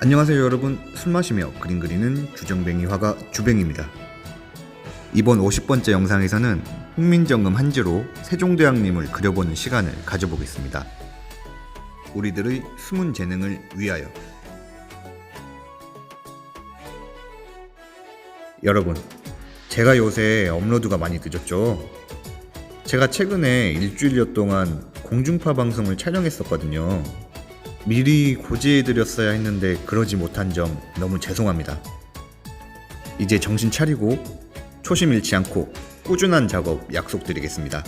안녕하세요 여러분. 술 마시며 그림 그리는 주정뱅이 화가 주뱅입니다. 이번 50번째 영상에서는 훈민정음 한지로 세종대왕님을 그려보는 시간을 가져보겠습니다. 우리들의 숨은 재능을 위하여. 여러분 제가 요새 업로드가 많이 늦었죠? 제가 최근에 일주일여 동안 공중파 방송을 촬영했었거든요 미리 고지해드렸어야 했는데 그러지 못한 점 너무 죄송합니다. 이제 정신 차리고 초심 잃지 않고 꾸준한 작업 약속드리겠습니다.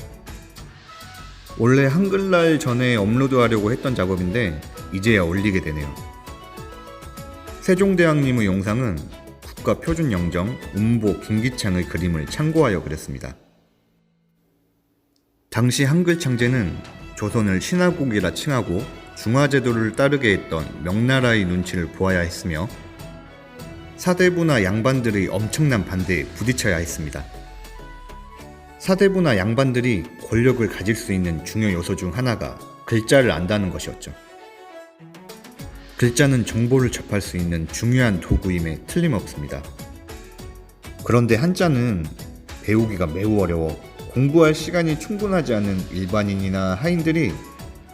원래 한글날 전에 업로드하려고 했던 작업인데 이제야 올리게 되네요. 세종대왕님의 영상은 국가 표준 영정 운보 김기창의 그림을 참고하여 그렸습니다. 당시 한글 창제는 조선을 신화국이라 칭하고 중화제도를 따르게 했던 명나라의 눈치를 보아야 했으며 사대부나 양반들의 엄청난 반대에 부딪혀야 했습니다. 사대부나 양반들이 권력을 가질 수 있는 중요 요소 중 하나가 글자를 안다는 것이었죠. 글자는 정보를 접할 수 있는 중요한 도구임에 틀림없습니다. 그런데 한자는 배우기가 매우 어려워 공부할 시간이 충분하지 않은 일반인이나 하인들이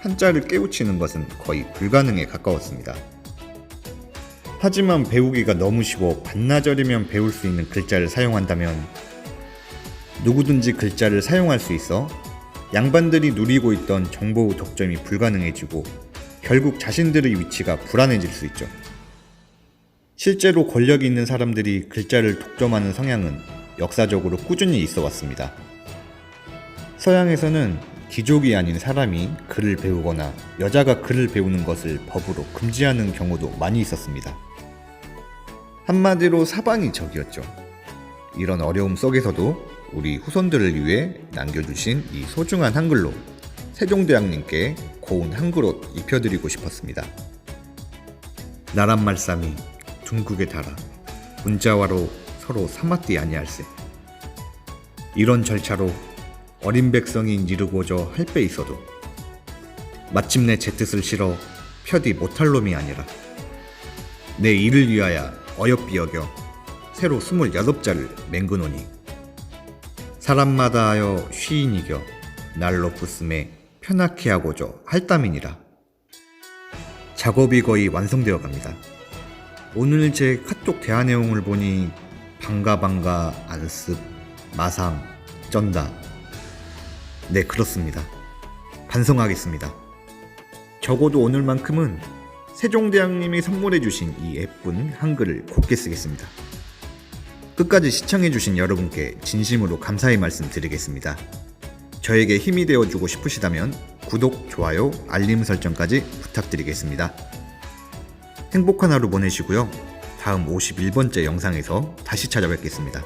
한자를 깨우치는 것은 거의 불가능에 가까웠습니다. 하지만 배우기가 너무 쉬워 반나절이면 배울 수 있는 글자를 사용한다면 누구든지 글자를 사용할 수 있어 양반들이 누리고 있던 정보의 독점이 불가능해지고 결국 자신들의 위치가 불안해질 수 있죠. 실제로 권력이 있는 사람들이 글자를 독점하는 성향은 역사적으로 꾸준히 있어 왔습니다. 서양에서는 귀족이 아닌 사람이 글을 배우거나 여자가 글을 배우는 것을 법으로 금지하는 경우도 많이 있었습니다. 한마디로 사방이 적이었죠. 이런 어려움 속에서도 우리 후손들을 위해 남겨주신 이 소중한 한글로 세종대왕님께 고운 한글옷 입혀드리고 싶었습니다. 나란 말씀이 둥국에 달아 문자와로 서로 사마띠 아니할세. 이런 절차로 어린 백성이 이루고저 할 배 있어도 마침내 제 뜻을 실어 표디 못할 놈이 아니라 내 일을 위하여 어여삐 여겨 새로 스물여덟 자를 맹그노니 사람마다 하여 쉬인 이겨 날로 부슴에 편하게 하고저 할땀이니라 작업이 거의 완성되어 갑니다. 오늘 제 카톡 대화 내용을 보니 반가 안습 마상 쩐다 네, 그렇습니다. 반성하겠습니다. 적어도 오늘만큼은 세종대왕님이 선물해주신 이 예쁜 한글을 곱게 쓰겠습니다. 끝까지 시청해주신 여러분께 진심으로 감사의 말씀 드리겠습니다. 저에게 힘이 되어주고 싶으시다면 구독, 좋아요, 알림 설정까지 부탁드리겠습니다. 행복한 하루 보내시고요. 다음 51번째 영상에서 다시 찾아뵙겠습니다.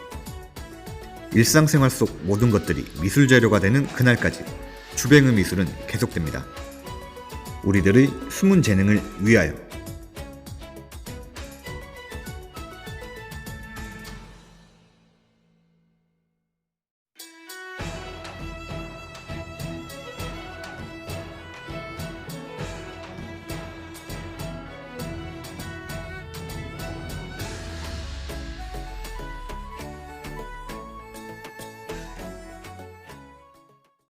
일상생활 속 모든 것들이 미술 재료가 되는 그날까지 주뱅의 미술은 계속됩니다. 우리들의 숨은 재능을 위하여